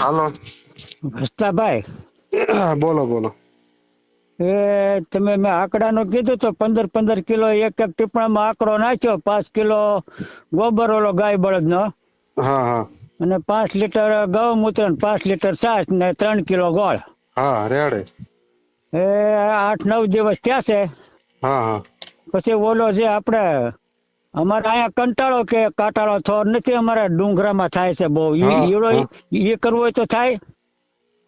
હાલો. હસ્તાભાઈ બોલો બોલો. એ તમે મેં આંકડાનું કીધું તો પંદર પંદર કિલો એક એક ટીપણામાં આંકડો નાખ્યો પાંચ કિલો ગોબર ઓલો ગાય બળદનો. હા હા. અને પાંચ લીટર ગૌમૂત્ર ને પાંચ લીટર છાશ ને ત્રણ કિલો ગોળ. હા રેડે. એ આઠ નવ દિવસ થયા છે. હા હા. પછી ઓલો જે આપણે અમારે અહીંયા કંટાળો કે કાટાળો થોર નથી અમારે ડુંગરામાં થાય છે બહુ. એ કરવું હોય તો થાય.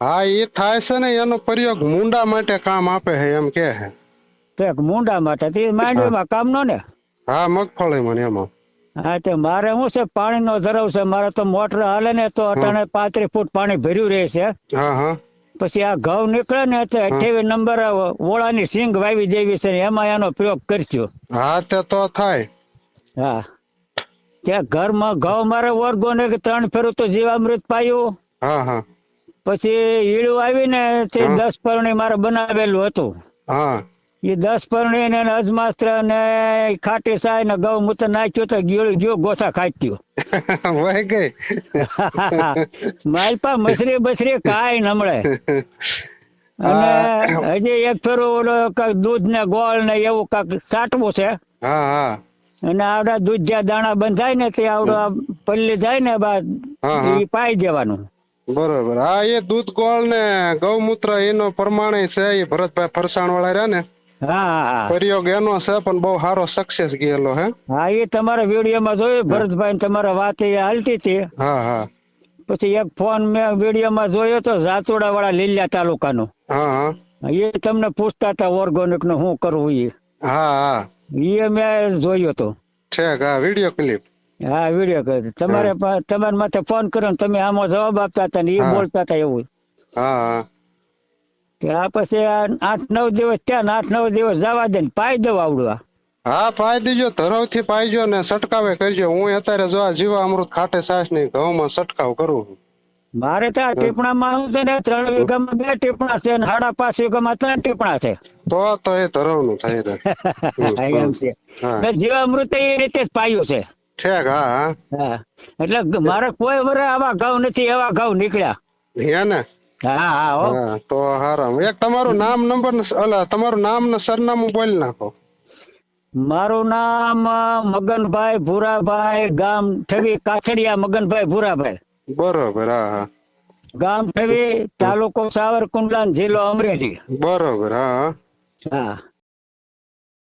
હા એ થાય છે ને એનો પ્રયોગ મુંડા માટે કામ આપે છે એમ કે છે. મુંડા માટે તે માંડવીમાં કામનો ને હા મગફળી મને એમાં. હા તે મારે શું છે પાણીનો ધરાવ છે મારે તો મોટર હાલે ને તો અટાણે પાંત્રીસ ફૂટ પાણી ભર્યું રહે છે. હા હા. પછી આ ઘઉં નીકળે ને તો અઠ્યાવીસ નંબર ઓળાની સિંગ વાવી દેવી છે એમાં એનો પ્રયોગ કરજો હા તે તો થાય. હા. ત્યાં ઘરમાં ઘઉં મારે વર્ગો ને ત્રણ ફેરું તો જીવામૃત પાયું. હા હા. પછી ઈળું આવીને તે દસ પરણી મારે બનાવેલું હતું. હા. એ દસ પરણી ને અજમાસ્ત્ર ને ખાટી સાય ને ગૌમૂત્ર નાખ્યું તો ગીળું ગયો ગોથા ખાચ્યું વહી ગઈ. મારી પાસે મછરી બછરી કાંઈ નમળે અને હજી એક ફેરો દૂધ ને ગોળ ને એવું કંઈક સાટવું છે. હા હા. અને આવડા દૂધ જ્યાં દાણા બંધાય ને તે આવડો પલ્લી જાય ને હા. એ પાઈ દેવાનું. બરોબર. હા એ દૂધ ગોળ ને ગૌમૂત્ર એનો પ્રમાણે છે એ ભરતભાઈ ફરસાણ વાળા રહ્યા ને. પ્રયોગ એનો છે પણ બહુ સારો સક્સેસ ગયેલો હે. હા એ તમારા વિડીયોમાં જોયું ભરતભાઈ તમારા વાત એ હાલતી હતી. હા હા. પછી એક ફોન મેં વિડીયોમાં જોયો તો જાતુડા વાળા લીલિયા તાલુકાનો. હા હા. એ તમને પૂછતા હતા ઓર્ગોનિકનું શું કરવું એ હા હા. એ મેં જોયો તો ઠેક હા વીડિયો ક્લિપ હા વીડિયો કર્યો તમારે તમારા માથે ફોન કર્યો ને તમે આમાં જવાબ આપતા હતા ને એ બોલતા હતા એવું. હા આ પછી આઠ નવ દિવસ ત્યાં આઠ નવ દિવસ જવા દે ને પાઈ દઉં આવડવા. હા પાઈ દેજો ધરવથી પાઈજો ને સટકાવે કરજો. હું અત્યારે જો આ જીવા અમૃત ખાટે સાસની ઘઉંમાં સટકાવ કરું છું. મારે તો આ ટીપણામાં શું છે ને ત્રણ વીઘામાં બે ટીપણા છે ને સાડા પાંચ વીઘામાં ત્રણ ટીપણા છે. તો તો એ ધરવનું થાય એમ છે. હા. મેં જીવામૃત એ રીતે જ પાયું છે. ઠેક હા હા. હા. એટલે મારે કોઈ વરે આવા ઘઉં નથી એવા ઘઉં નીકળ્યા. હે ને? હા હા ઓ તો હારામ. એક તમારું નામ નંબર અલા તમારું નામ ને સરનામું બોલી નાખો. મારું નામ મગનભાઈ ભૂરાભાઈ ગામ ઠગી કાછડિયા મગનભાઈ ભૂરાભાઈ. બરોબર હા હા. ગામ ફેરી તાલુકો સાવરકુંડલા જિલ્લો અમરેલી. બરોબર હા. હા.